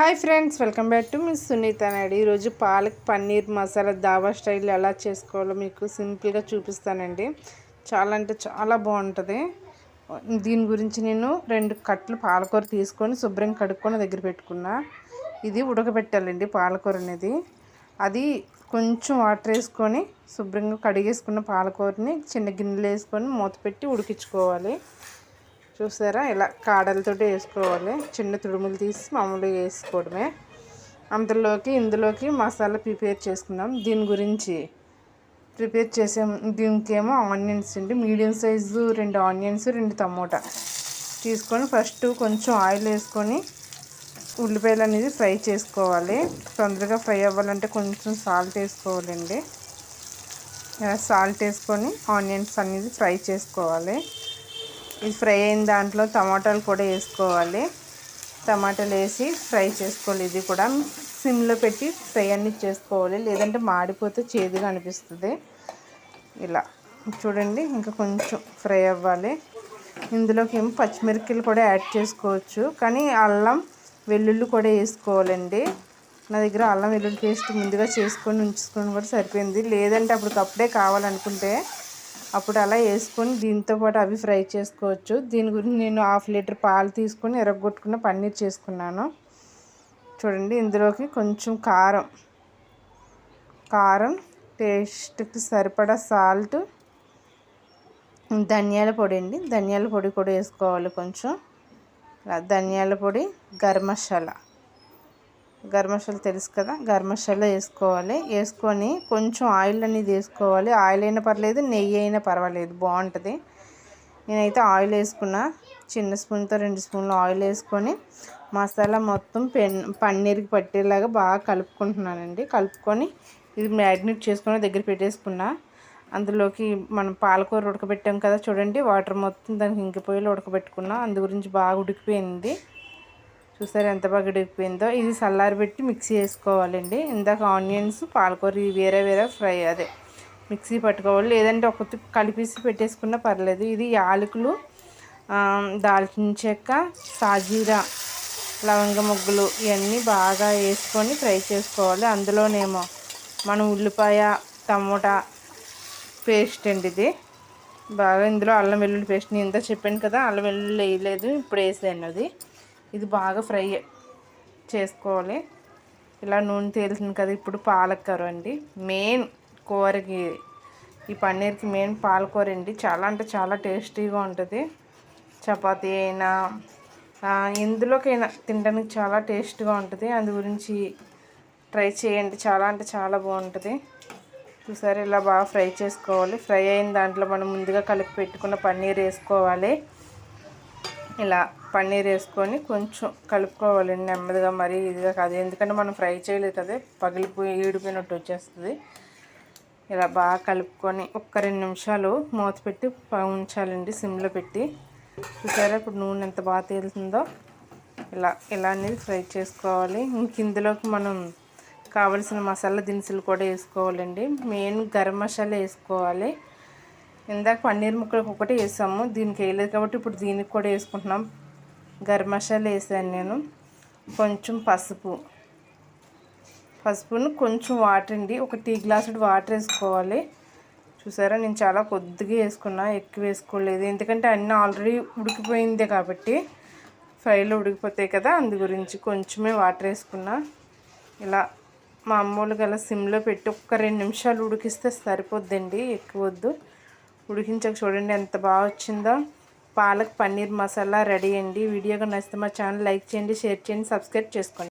Hi friends welcome back to miss Sunitha Naidu. ఈరోజు palak paneer masala dhaba style ఎలా చేసుకోవాలో మీకు సింపుల్గా చూపిస్తానండి. చాలా అంటే చాలా బాగుంటుంది. దీని గురించి నేను రెండు కట్టలు పాలకూర తీసుకొని శుభ్రంగా కడుక్కొని దగ్గర పెట్టుకున్నా. ఇది ఉడకబెట్టాలండి పాలకూర అనేది. అది కొంచెం వాటర్ వేసుకొని శుభ్రంగా కడిగేసుకున్న పాలకూరని చిన్న గిన్నెలు వేసుకొని మూత పెట్టి ఉడికించుకోవాలి. చూసారా? ఇలా కాడలతో వేసుకోవాలి. చిన్న తుడుములు తీసి మామూలుగా వేసుకోవడమే. అందులోకి ఇందులోకి మసాలా ప్రిపేర్ చేసుకుందాం. దీని గురించి ప్రిపేర్ చేసే దీనికేమో ఆనియన్స్ అండి. మీడియం సైజు రెండు ఆనియన్స్ రెండు టమోటా తీసుకొని ఫస్ట్ కొంచెం ఆయిల్ వేసుకొని ఉల్లిపాయలు అనేది ఫ్రై చేసుకోవాలి. తొందరగా ఫ్రై అవ్వాలంటే కొంచెం సాల్ట్ వేసుకోవాలండి. సాల్ట్ వేసుకొని ఆనియన్స్ అనేది ఫ్రై చేసుకోవాలి. ఇది ఫ్రై అయిన దాంట్లో టమాటాలు కూడా వేసుకోవాలి. టమాటాలు వేసి ఫ్రై చేసుకోవాలి. ఇది కూడా సిమ్లో పెట్టి ఫ్రై అన్ని చేసుకోవాలి. లేదంటే మాడిపోతే చేదుగా అనిపిస్తుంది. ఇలా చూడండి ఇంకా కొంచెం ఫ్రై అవ్వాలి. ఇందులోకి ఏమో పచ్చిమిరపకాయలు కూడా యాడ్ చేసుకోవచ్చు. కానీ అల్లం వెల్లుల్లి కూడా వేసుకోవాలండి. నా దగ్గర అల్లం వెల్లుల్లి పేస్ట్ ముందుగా చేసుకొని ఉంచుకొని కూడా సరిపోయింది. లేదంటే అప్పటికప్పుడే కావాలనుకుంటే అప్పుడు అలా వేసుకొని దీంతో పాటు అవి ఫ్రై చేసుకోవచ్చు. దీని గురించి నేను హాఫ్ లీటర్ పాలు తీసుకొని ఎరగొట్టుకున్న పన్నీర్ చేసుకున్నాను. చూడండి ఇందులోకి కొంచెం కారం. కారం టేస్ట్కి సరిపడా సాల్ట్ ధనియాల పొడి అండి. ధనియాల పొడి కూడా వేసుకోవాలి కొంచెం. ధనియాల పొడి గరం మసాలా. గరం మసాలా తెలుసు కదా? గరం మసాలా వేసుకోవాలి. వేసుకొని కొంచెం ఆయిల్ అనేది వేసుకోవాలి. ఆయిల్ అయినా పర్లేదు నెయ్యి అయినా పర్వాలేదు. బాగుంటుంది. నేనైతే ఆయిల్ వేసుకున్నా. చిన్న స్పూన్తో రెండు స్పూన్లు ఆయిల్ వేసుకొని మసాలా మొత్తం పెన్ పన్నీర్కి పట్టేలాగా బాగా కలుపుకుంటున్నానండి. కలుపుకొని ఇది మ్యాగ్నెట్ చేసుకుని దగ్గర పెట్టేసుకున్నా. అందులోకి మనం పాలకూర ఉడకబెట్టాం కదా చూడండి. వాటర్ మొత్తం దానికి ఇంకిపోయేలా ఉడకబెట్టుకున్నా. అందు గురించి బాగా ఉడికిపోయింది. చూసారు ఎంత బాగా ఇడిగిపోయిందో ఇది పెట్టి మిక్సీ వేసుకోవాలండి ఇందాక ఆనియన్స్ పాలకూర వేరే వేరే ఫ్రై అదే. మిక్సీ పట్టుకోవాలి. లేదంటే ఒక కలిపేసి పెట్టేసుకున్నా పర్లేదు. ఇది యాలకులు దాల్చిన చెక్క సాజీరా లవంగ ముగ్గులు ఇవన్నీ బాగా వేసుకొని ఫ్రై చేసుకోవాలి. అందులోనేమో మనం ఉల్లిపాయ టమోటా పేస్ట్ అండి ఇది. బాగా ఇందులో అల్లం వెల్లుల్లి పేస్ట్. నేను ఇంత చెప్పాను కదా అల్లం వెల్లుల్లి వేయలేదు. ఇప్పుడు వేసాను అది. ఇది బాగా ఫ్రై చేసుకోవాలి. ఇలా నూనె తేలిసింది కదా ఇప్పుడు పాలకూర అండి. మెయిన్ కూరకి ఈ పన్నీర్కి మెయిన్ పాలకూర అండి. చాలా అంటే చాలా టేస్టీగా ఉంటుంది. చపాతీ అయినా ఎందులోకైనా తినడానికి చాలా టేస్ట్గా ఉంటుంది. అందు గురించి ట్రై చేయండి. చాలా అంటే చాలా బాగుంటుంది. చూసారు ఇలా బాగా ఫ్రై చేసుకోవాలి. ఫ్రై అయిన దాంట్లో మనం ముందుగా కలిపి పెట్టుకున్న పన్నీర్ వేసుకోవాలి. ఇలా పన్నీర్ వేసుకొని కొంచెం కలుపుకోవాలండి నెమ్మదిగా మరీ ఇదిగా కాదు. ఎందుకంటే మనం ఫ్రై చేయలేదు కదా పగిలిపోయి ఈడిపోయినట్టు వచ్చేస్తుంది. ఇలా బాగా కలుపుకొని ఒక్క రెండు నిమిషాలు మూత పెట్టి ఉంచాలండి సిమ్లో పెట్టి. చూసారా ఇప్పుడు నూనె ఎంత బాగా తేలుతుందో. ఇలా ఇలా అనేది ఫ్రై చేసుకోవాలి. ఇంక ఇందులోకి మనం కావలసిన మసాలా దినుసులు కూడా వేసుకోవాలండి. మెయిన్ గరం మసాలా వేసుకోవాలి. ఇందాక పన్నీర్ ముక్కలు ఒకటి వేసాము. దీనికి వేయలేదు కాబట్టి ఇప్పుడు దీనికి కూడా వేసుకుంటున్నాం. గరం మసాలా వేసాను నేను. కొంచెం పసుపు. పసుపును కొంచెం వాటర్ అండి. ఒక టీ గ్లాసుడు వాటర్ వేసుకోవాలి. చూసారా నేను చాలా కొద్దిగా వేసుకున్నా. ఎక్కువ వేసుకోలేదు. ఎందుకంటే అన్నీ ఆల్రెడీ ఉడికిపోయిందే కాబట్టి ఫ్రైలో ఉడికిపోతాయి కదా అందు గురించి కొంచెమే వాటర్ వేసుకున్నా. ఇలా మామూలుగా అలా సిమ్లో పెట్టి ఒక్క రెండు నిమిషాలు ఉడికిస్తే సరిపోద్దండి. ఎక్కువ వద్దు. ఉడికించక చూడండి ఎంత బాగా వచ్చిందో. పాలక్ పన్నీర్ మసాలా రెడీ అండి. వీడియోగా నచ్చితే మా ఛానల్ లైక్ చేయండి షేర్ చేయండి సబ్స్క్రైబ్ చేసుకోండి.